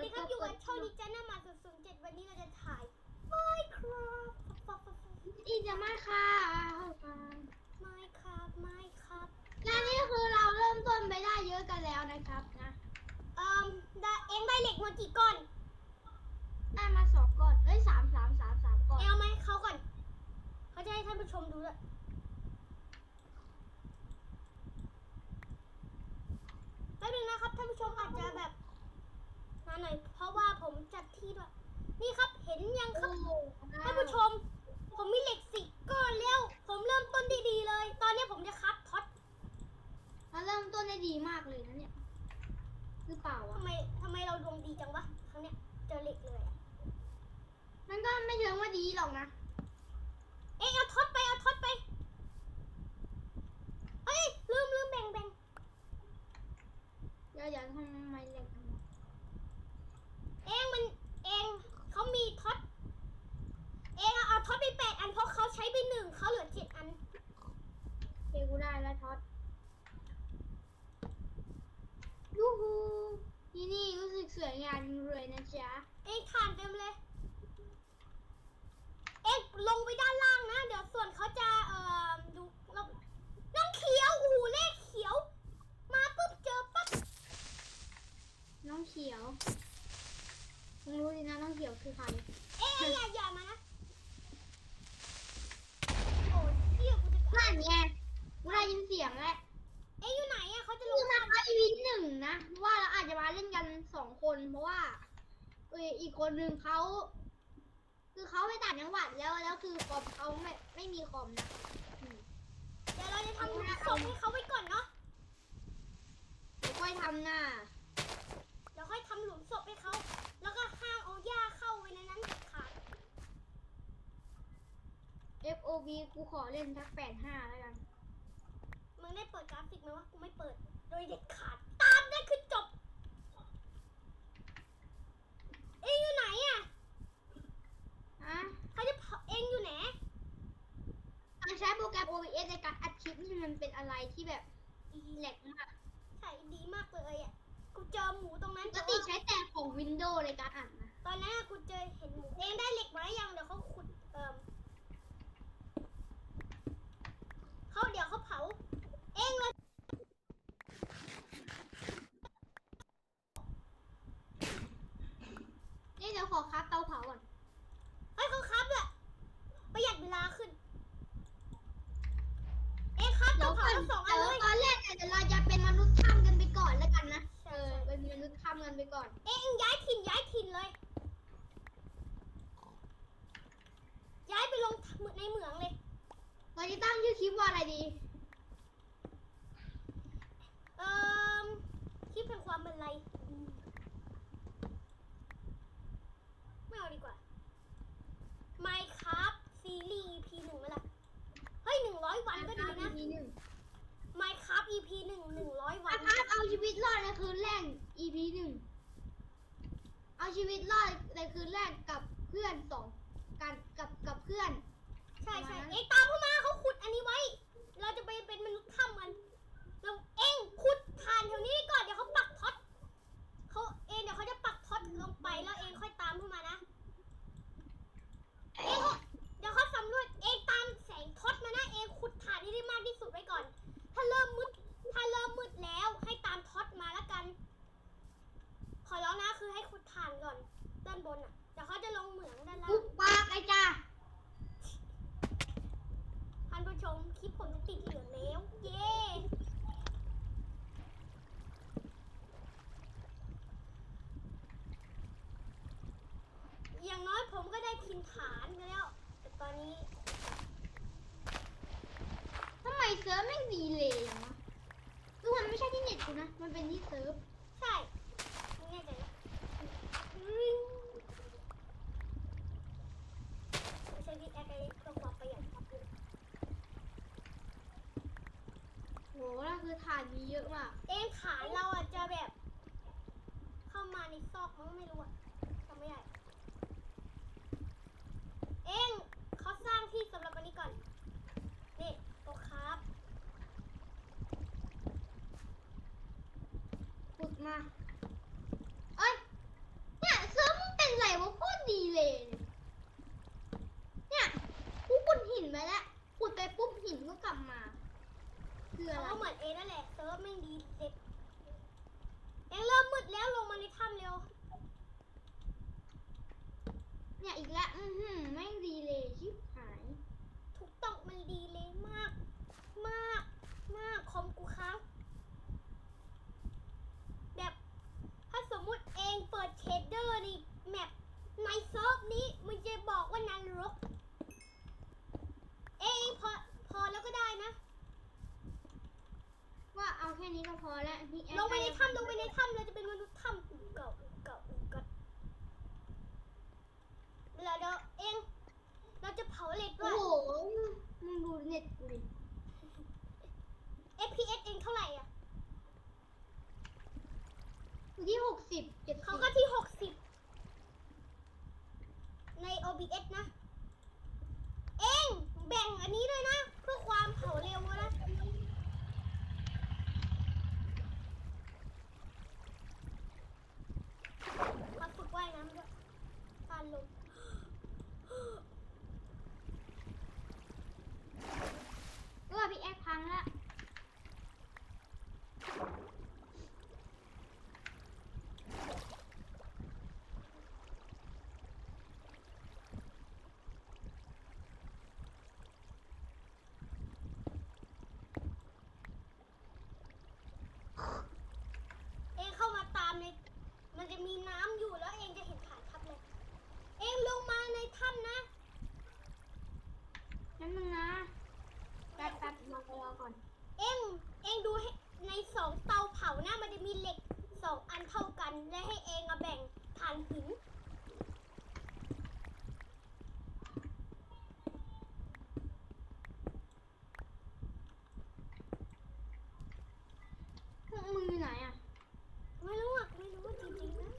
วัสดีครับอยู่กับช่องนิจานามา007วันนี้เราจะถ่าย Minecraft ฟับอีจะไม่ค่ะ Minecraft Minecraft และนี่คือเราเริ่มต้นไปได้เยอะกันแล้วนะครับนะเอ่อเองได้เหล็กมากี่ก้อนได้มาสองก้อนเอ้ยสามสามสามสามก้อนเอามาให้เขาก่อนเขาจะให้ท่านผู้ชมดูด้วยแป๊บนึงนะครับท่านผู้ชมอาจจะแบบ นานหน่อย เพราะว่าผมจัดที่ด้วยนี่ครับเห็นยังครับท่านผู้ชม ผมมีเหล็กสิก้อนแล้ว ผมเริ่มต้นดีๆเลย ตอนนี้ผมจะคับท็อตเราเริ่มต้นได้ดีมากเลยนะเนี่ยหรือเปล่าวะทำไมทำไมเราดวงดีจังวะครั้งเนี้ยเจอเหล็กเลยอะมันก็ไม่เชิงว่าดีหรอกนะ เอ้ยเอาท็อตไปเอาท็อตไปเอ้ยลืมลืมแบ่งแบ่งเดี๋ยวเดี๋ยวทำไมเหล็กทำไม เองมัน เองเขามีท็อต เองเอาเอาท็อตไปแปดอันเพราะเขาใช้ไปหนึ่งเขาเหลือเจ็ดอัน เกกูได้แล้วท็อตยูฮูที่นี่รู้สึกสวยงามเลยนะจ๊ะ เองถ่านเต็มเลย เองลงไปด้านล่างนะ เดี๋ยวส่วนเขาจะเอ่อดูเราน้องเขียวโอ้โหเลขเขียว มาปุ๊บเจอปั๊บน้องเขียวมึงรู้ดีนะน้องเขียวคือใคร เอ๊ะอย่าอย่ามานะ โอ้ยเที่ยกูจะ นั่นไงกูได้ยินเสียงแล้ว เอ๊ะอยู่ไหนอะเขาจะล คื ง อนะคะอีพีหนึ่งนะว่าเราอาจจะมาเล่นกันสองคนเพราะว่า เอออีกคนหนึ่งเขาคือเขาไปต่างจังหวัดแล้วแล้วคือคอมเขาไม่ไม่มีคอมนะอืมเดี๋ยวเราจะทำส่งให้เขาไว้ก่อนเนาะเดี๋ยวค่อยทำหน้าเดี๋ยวค่อยทำหลุมศพให้เขา แล้วก็ห้ามเอาหญ้าเข้าไว้ในนั้นเด็ดขาด FOB กูขอเล่นทักแปดห้าแล้วกัน มึงได้เปิดกราฟิกไหมวะกูไม่เปิด โดยเด็ดขาด ตามได้คือจบ เอ็งอยู่ไหนอะฮะเขาจะเผาเอ็งอยู่ไหนการใช้โปรแกรม OBS ในการอัดคลิปนี่มันเป็นอะไรที่แบบแหลกมากใช่ดีมากเลยอะกูเจอหมูตรงนั้นปกแต่ติว่าใช้แต่ของ Windows ในการอัดนะตอนนั้นอะกูเจอเห็นหมูเอ็งได้เหล็กมาหรือยังเดี๋ยวเขาขุดเอ่มเขาเดี๋ยวเขาเผา เอ็งเลย นี่เดี๋ยว ขอคับเตาเผาก่อนเฮ้ยเขาครับอะประหยัดเวลาขึ้น เอ็งครับเดี๋เตายวเผาก่อนทั้งสองอันเดี๋ยวเลยตอนแรกเนี่ยเดี๋ยวเราจะเป็นมนุษย์ถ้ำกันไปก่อนแล้วกันนะใช่เออ เป็นมนุษย์ถ้ำกันไปก่อน เอ็งย้ายถิ่นย้ายถิ่นเลย ย้ายไปลงในเหมืองเลยเราจะตั้งชื่อคลิปว่าอะไรดี เอ่อ คลิปเป็นความเป็นไรอืม ไม่เอาดีกว่า Minecraft ซีรีส์ EP หนึ่งไหมล่ะเฮ้ยหนึ่งร้อยวันก็ดีนะ EP หนึ่ง Minecraft EP หนึ่งหนึ่งร้อยวันนะครับเอาชีวิตรอดในคืนแรก EP หนึ่งเอาชีวิตรอดในคืนแรกกับเพื่อนสองกันกับกับเพื่อน ใช่ใช่ประมาณนั้นเอ็งตามเข้ามาเขาขุดอันนี้ไว้ เราจะไปเป็นมนุษย์ถ้ำกันเราเอ็งขุดฐานแถวนี้ก่อนเดี๋ยวเขาปักท็อต ไปแล้วเองค่อยตามเข้ามานะ เองเดี๋ยวเขาสำรวจเองตามแสงท็อตมานะเองขุดฐานให้ได้มากที่สุดไว้ก่อน ถ้าเริ่มมืดถ้าเริ่มมืดแล้วให้ตามท็อตมาแล้วกัน ขอร้องนะคือให้ขุดฐานก่อนด้านบนอะเดี๋ยวเขาจะลงเหมืองด้านล่าปุ๊งบปากไอ้จ้า ท่านผู้ชมคลิปผมจะติดเหลืองแล้ว เย้อย่างน้อยผมก็ได้ทินฐานกันแล้ว แต่ตอนนี้ ทำไมเซิร์ฟแม่ดีเลยอย่างวะคือมันไม่ใช่ที่เน็ตกูนะ มันเป็นที่เซิร์ฟ ใช่ไม่แน่ใจนะไม่ใช่พี่แอคไอ้ตัวความประหยัดโหแล้วคือฐานมีเยอะมาก เองฐานเราอะจะแบบ เข้ามาในซอกมั้งไม่รู้อะจำไม่ได้ เองเขาสร้างที่สำหรับวันนี้ก่อนโต๊ะครับ ขุดมา เอ้ย ซิร์ฟไม่งดีเด็ดเองเริ่มมืดแล้วลงมาในถ้ำเร็ว เนี่ยอีกแล้ว อือหือแม่งดีเลยชิบหาย ถูกต้องมันดีเลยมาก มาก มากคอมกูค้าง แบบ ถ้าสมมุติเองเปิดเชดเดอร์นี่แมปในเซิร์ฟนี้มันจะบอกว่านรก เองพอพอแล้วก็ได้นะ ว่าเอาแค่ นี้ก็พอแล้วพี่แอดลงไปในถ้ำลงไปในถ้ำเราจะเป็นมนุษย์ถ้ำอูเก่าอูเก่าอูเก่าแล้วเดี๋ยวเองเราจะเผาเหล็กด้โอ้วยโหมึงดูเน็ตกูดิ FPS เองเท่าไหร่อะอยู่ที่หกสิบเจ็ดเขาก็ที่ 60 ใน OBS นะ เองแบ่งอันนี้ด้วยนะ เพื่อความเผาเร็วนะ มาฝึกว่ายน้ำด้วยตานลง ก็พี่แอดพังละ เองเข้ามาตามใน มันจะมีน้ำอยู่แล้วเองจะเห็นฐานทัพเลย เองลงมาในถ้ำนะ นั่นมึงนะแป๊บแป๊บรอรอก่อน เองเองดูให้ในสองเตาเผานะมันจะมีเหล็กสองอันเท่ากัน และให้เองอะแบ่งฐานหิน พวกมึงอยู่ไหนอะ ไม่รู้อะไม่รู้จริงๆนะ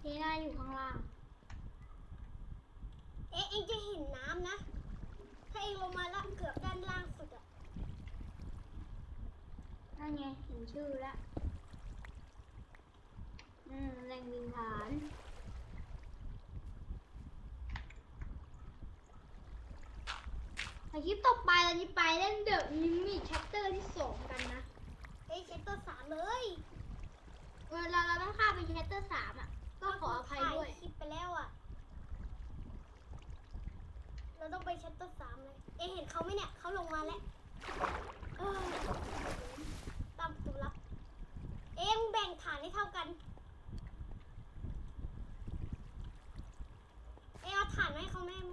เฮน่าอยู่ข้างล่าง เองเองจะเห็นน้ำนะ ถ้าเองลงมาละเกือบด้านล่างสุดอะ นั่นไงเห็นชื่อแล้วอืมแหล่งดินฐานในคลิปต่อไปเราจะไปเล่นเดอะมิมิชัปเตอร์ที่สองกันนะเองเช็ดตัวสามเลยเออเราเราต้องข้ามไปชัปเตอร์สามอะ ก็ขออภัยด้วยถ่าคลิปไปแล้วอะ เราต้องไปเช็ดตัวสามเลย เองเห็นเขาไหมเนี่ยเขาลงมาแล้วเออตามประตูลับ เองแบ่งฐานให้เท่ากัน เองเอาฐานมาให้เขาแม่ไหม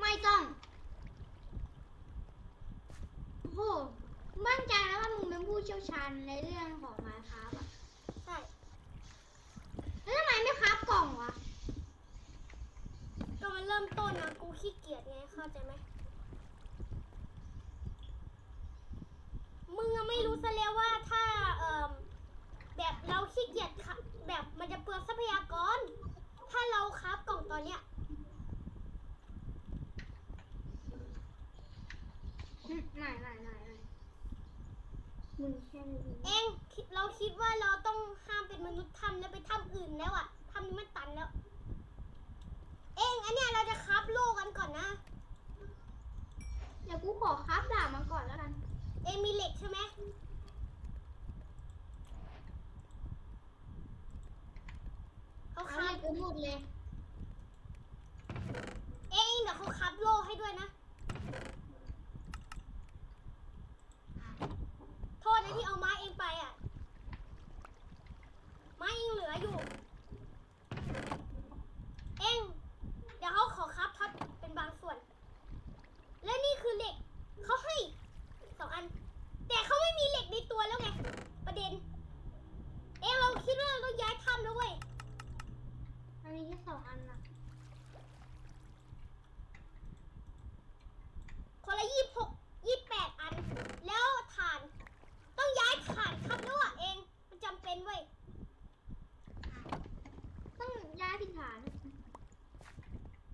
ไม่ต้อง โอ้โหมั่นใจแล้วว่ามึงเป็นผู้เชี่ยวชาญในเรื่องของมาครับอะใช่แล้วทำไมไม่ครับกล่องวะ ก็มันเริ่มต้นนะกูขี้เกียจไงเข้าใจไหม มึงอะไม่รู้ซะแล้วว่าถ้าเอ่อแบบเราขี้เกียจค่ะแบบมันจะเปลืองทรัพยากร ถ้าเราคราฟกล่องตอนเนี้ยอืมไหนไหนไหนไหนมึงแค่นี้เองคิดเราคิดว่าเราต้องห้ามเป็นมนุษย์ถ้ำแล้วไปถ้ำอื่นแล้วอะถ้ำนี้มันตันแล้ว เองอันเนี้ยเราจะคราฟโลกกันก่อนนะ เดี๋ยวกูขอครับด่าบมาก่อนแล้วกัน เองมีเหล็กใช่ไหมเขา ค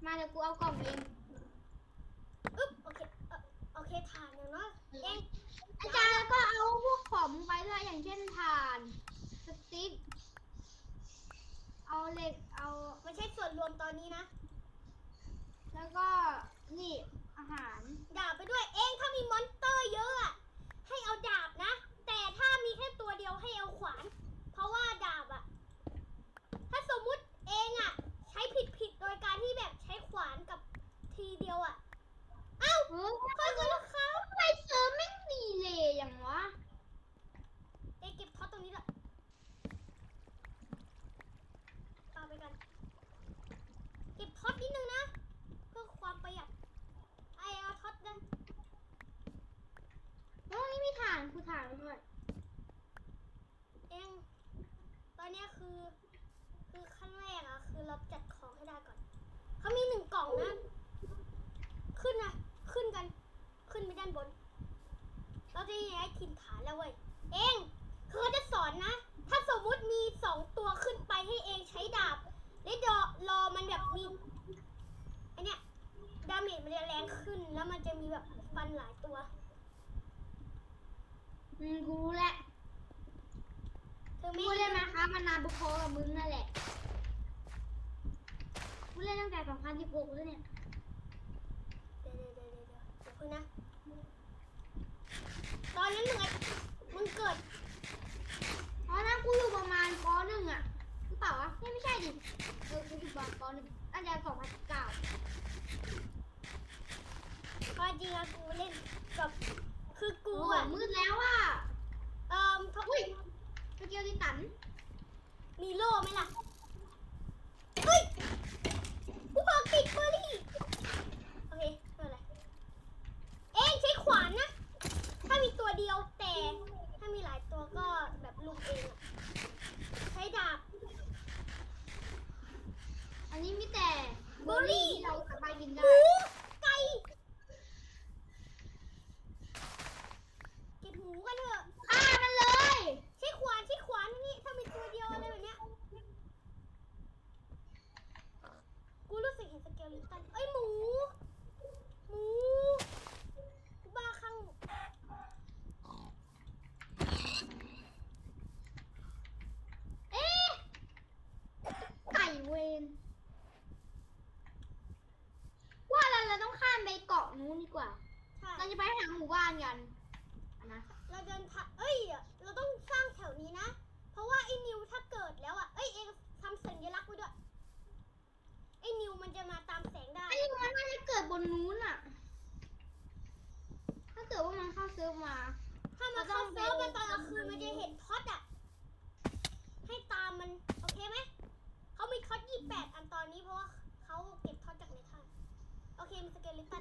มาเดี๋ยวกูเอากล่องเองอึ๊บโอเคโอเคถ่านแล้วเนาะเองอาจารย์แล้วก็เอาพวกของไปด้วยอย่างเช่นถ่านสติ๊กเอาเหล็กเอาไม่ใช่ส่วนรวมตอนนี้นะแล้วก็นี่อาหารดาบไปด้วยเองถ้ามีมอนสเตอร์เยอะอะให้เอาดาบนะ แต่ถ้ามีแค่ตัวเดียวให้เอาขวาน เพราะว่าดาบอะาที่แบบใช้ขวานกับทีเดียวอะ เอ้าขอโทษครับทำไมเซิร์ฟไม่มีเลยอย่างวะ เด็กเก็บท็อตตรงนี้ละ คุนะ ตอนนั้นมึงงมึงเกิดตอนนั้นกูอยู่ประมาณปหนึ่งอะหรือเปล่าวะไม่ไม่ใช่ดิเออกูอยู่ประมาณปหนึ่งอันเดียสองพันเก้าก็จริกูเล่นกับคือกูอะมืดแล้วอะเออเขาอุ้ยตะเกียบดิตัน มีโล่ไหมล่ะ เดียวแต่ถ้ามีหลายตัวก็แบบลุมเองอใช้ดาบ อันนี้มีแต่บอร์รี่ที่เราสบายถกินได้ไก่เก็บหูกันเถอะ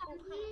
我看。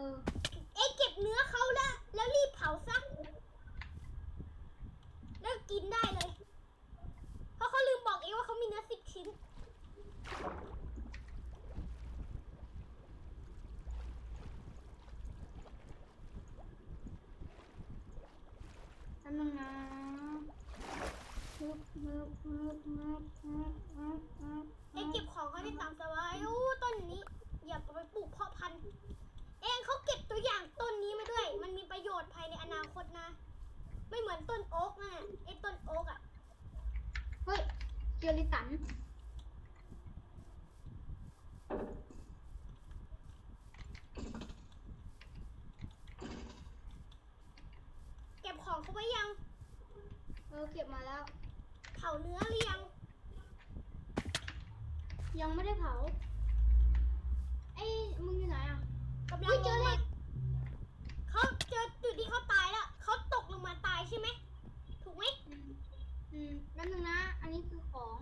go. เออเก็บมาแล้ว เผาเนื้อเรียงยังไม่ได้เผาไอ้มึงอยู่ไหนอะกำลังเจอเหล็เขาเจอจุดที่เขาตายแล้วเขาตกลงมาตายใช่ไหมถูกไหมอืมนั่นนึงนะ อันนี้คือของ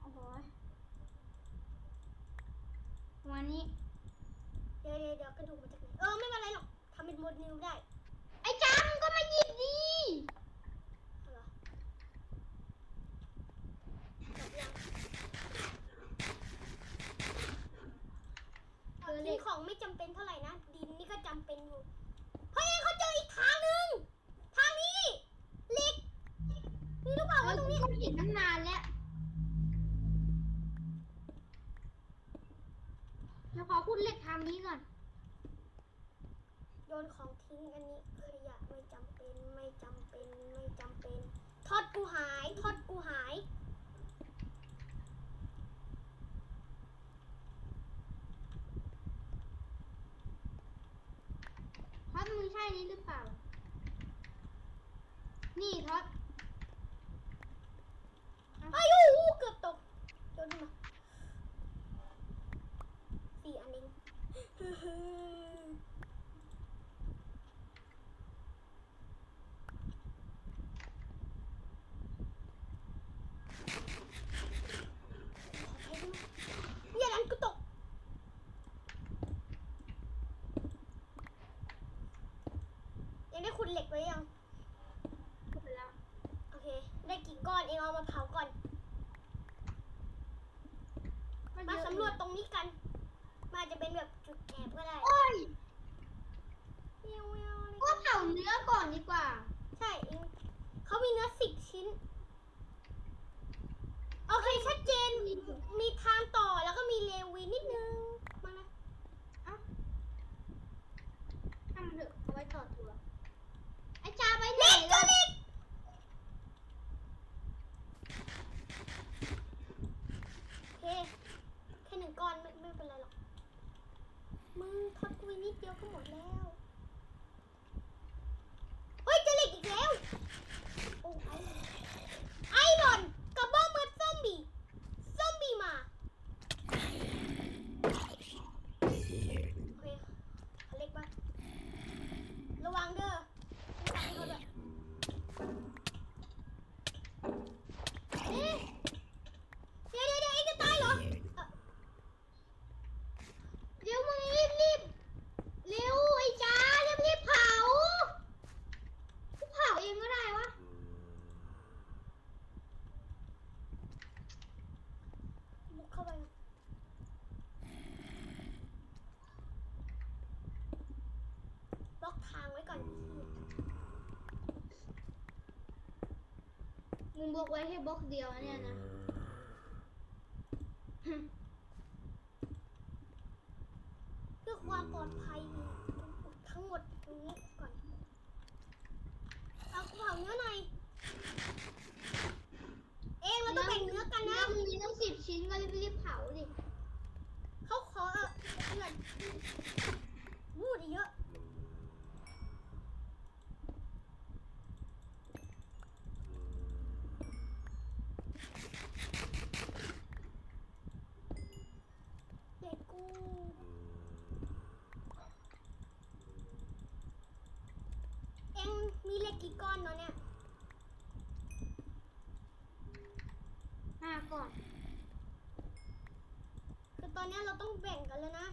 โอ้โหวันนี้ เลยเลยเดี๋ยวกระดูกมาจากไหนเออไม่เป็นไรหรอกทำเป็นโมดนิ้วได้ ไอ้จังก็มาหยิบดีเอาอบยังเอาทิ้ของไม่จำเป็นเท่าไหร่นะ ดเหล็กไว้ยังไโอเค ได้กี่ก้อนเองเอามาเผาก่อน มาสำรวจตรงนี้กัน มาจะเป็นแบบจุดแอบก็ได้โอ้ยก็เผาเนื้อก่อนดีกว่า ใช่เองเขามีเนื้อสิบชิ้น โอเคชัดเจน มีทาง เดียวก็หมดแล้ว เฮ้ยเจอเหล็กอีกแล้ว โอ้ไอไอรอนกับบ้ามือซอมบี้ซอมบี้มาโอเคเขาเล็กปะระวังเด้อไม่สั่งให้เขาด้วยเอ๊ะเดี๋ยวเดี๋ยวเดี๋ยวเอ็งจะตายเหรอเอ่อ เร็วมึงรีบรีบเร็วไอ้จ้ารีบรีบเผากูเผาเองก็ได้วะ บุกเข้าไปบล็อกทางไว้ก่อน มึงบอกไว้แค่บล็อกเดียวเนี่ยนะ เพื่อความปลอดภัยทั้งหมดตรงนี้ก่อนเอาเผาเนื้อหน่อยเองเราต้องแบ่งเนื้อกันนะ มึงมีตั้งสิบชิ้นก็รีบรีบเผาดิ เขาขอเออเพื่อนวูดเยอะ เด็กกู เอ็งมีเหล็ กกี่ก้อนเนาะเนี่ยห้าก่อน คือตอนเนี้ยเราต้องแบ่งกันแล้วนะ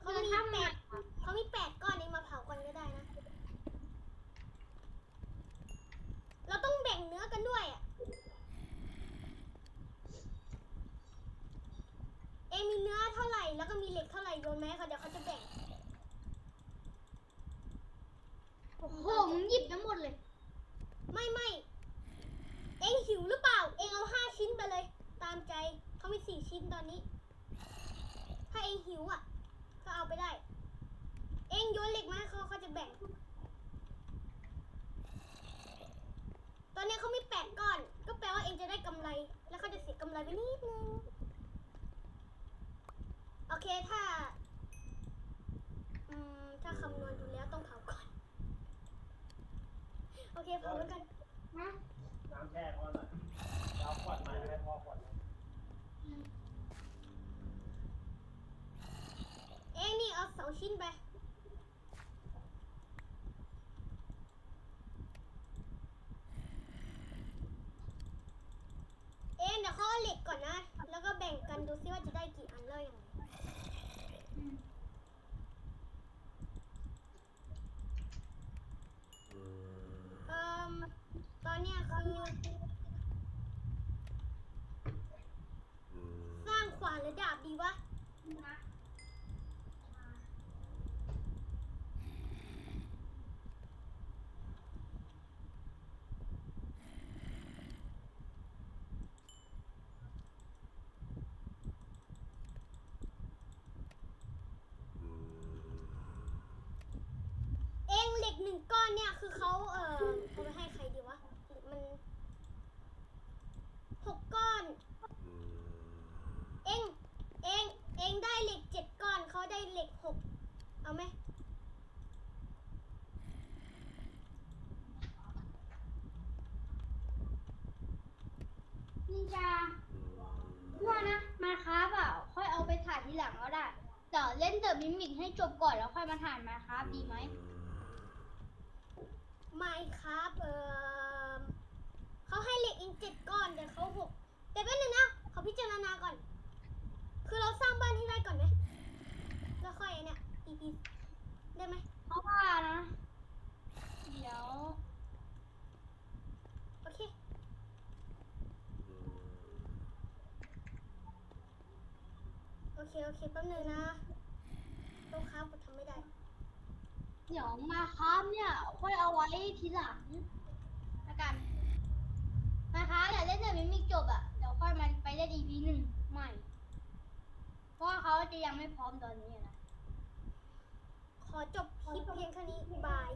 เขาจะมีทำแปไงดเขามีแปดก้อนเองมาเผาก่อนก็ได้นะ เราต้องแบ่งเนื้อกันด้วยอะ เองมีเนื้อเท่าไหร่แล้วก็มีเหล็กเท่าไหร่โยนไหมาให้เขาเดี๋ยวเขาจะแบ่ง โอ้โหมึงหยิบทั้งหมดเลย ไม่ไม่ เองหิวหรือเปล่า เองเอาห้าชิ้นไปเลย ตามใจ เขามีสี่ ชิ้นตอนนี้ ถ้าเองหิวอะ ก็เอาไปได้ เองโยนเหล็กมาให้เขาเขาจะแบ่ง ตอนนี้เขามีแปดก้อน ก็แปลว่าเองจะได้กำไร แล้วเขาจะเสียกำไรไปนิดนึง โอเคถ้า อืม ถ้าคำนวณดูแล้วต้องเผาก่อน โอเคเผาแล้วกันฮะน้ำแช่เขาหน่อยเอาขวดมาให้พ่อขวดหนึ่ เองนี่เอาสองชิ้นไปเองเดี๋ยวเขาเอเหล็กก่อนนะ แล้วก็แบ่งกันดูซิว่าจะได้กี่อันแล้วยังไงเอ่มตอนเนี้ยคือสร้างขวานหรือดาบดีวะองเหล็กหนึ่งก้อนเนี่ย คือเขาเอ่อเอาไปให้ใครดีวะ มันหกก้อน เองเองเองได้เหล็กเจ็ดก้อนเขาได้เหล็กหกเอาไหมนินจาว่านะมาครับอะค่อยเอาไปถ่ายทีหลังก็ได้แต่เล่นเดอะมิมิกให้จบก่อนแล้วค่อยมาถ่ายมาครับดีไหม ไม่ครับเอ่อเขาให้เหล็กเองเจ็ดก้อนแต่เขาหกแต่แป๊บนึงนะเขาพิจารณาก่อน คือเราสร้างบ้านให้ได้ก่อนไหมแล้วค่อยไอ้เนี่ย EP ได้ไหมเพราะว่านะ เดี๋ยวโอเคโอเคโอเคแป๊บนึงนะต้องค้าผมทำไม่ได้ เดี๋ยวมาครับเนี่ยค่อยเอาไว้ทีหลังละกันมาครับอย่าเล่นเดอะมิมิกจบอะเดี๋ยวค่อยมาไปเล่น EP หนึ่งใหม่ เพราะว่าเขาจะยังไม่พร้อมตอนนี้นะ ขอจบคลิปเพียงแค่นี้บาย